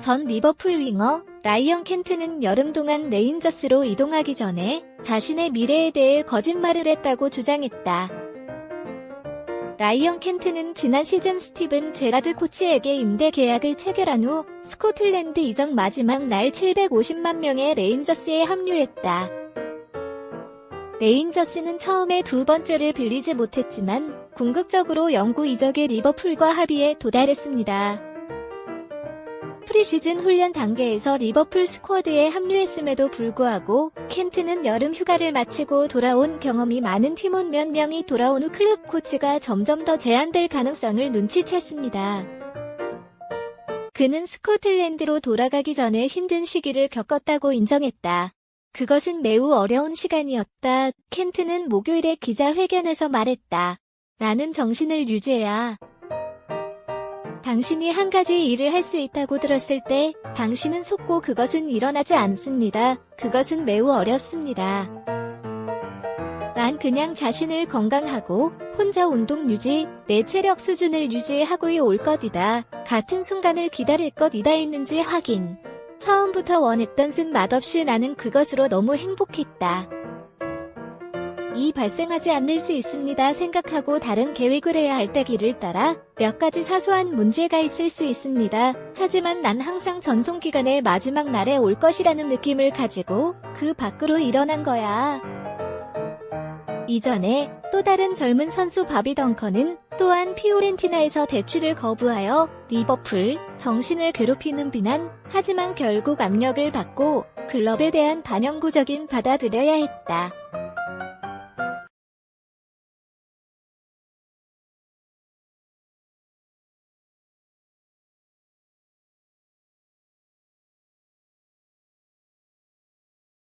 전 리버풀 윙어 라이언 켄트는 여름 동안 레인저스로 이동하기 전에 자신의 미래에 대해 거짓말을 했다고 주장했다. 라이언 켄트는 지난 시즌 스티븐 제라드 코치에게 임대 계약을 체결한 후 스코틀랜드 이적 마지막 날 750만 명의 레인저스에 합류했다. 레인저스는 처음에 두 번째를 빌리지 못했지만 궁극적으로 영구 이적의 리버풀과 합의에 도달했습니다. 프리시즌 훈련 단계에서 리버풀 스쿼드에 합류했음에도 불구하고 켄트는 여름 휴가를 마치고 돌아온 경험이 많은 팀원 몇 명이 돌아온 후 클럽 코치가 점점 더 제한될 가능성을 눈치챘습니다. 그는 스코틀랜드로 돌아가기 전에 힘든 시기를 겪었다고 인정했다. 그것은 매우 어려운 시간이었다. 켄트는 목요일에 기자회견에서 말했다. 나는 정신을 유지해야 당신이 한 가지 일을 할 수 있다고 들었을 때 당신은 속고 그것은 일어나지 않습니다. 그것은 매우 어렵습니다. 난 그냥 자신을 건강하고 혼자 운동 유지, 내 체력 수준을 유지하고 올 것이다. 같은 순간을 기다릴 것이다 있는지 확인. 처음부터 원했던 쓴 맛없이 나는 그것으로 너무 행복했다. 이 발생하지 않을 수 있습니다 생각하고 다른 계획을 해야 할 때기를 따라 몇 가지 사소한 문제가 있을 수 있습니다. 하지만 난 항상 전송기간의 마지막 날에 올 것이라는 느낌을 가지고 그 밖으로 일어난 거야. 이전에 또 다른 젊은 선수 바비 덩커는 또한 피오렌티나에서 대출을 거부하여 리버풀 정신을 괴롭히는 비난 하지만 결국 압력을 받고 클럽에 대한 반영구적인 받아들여야 했다.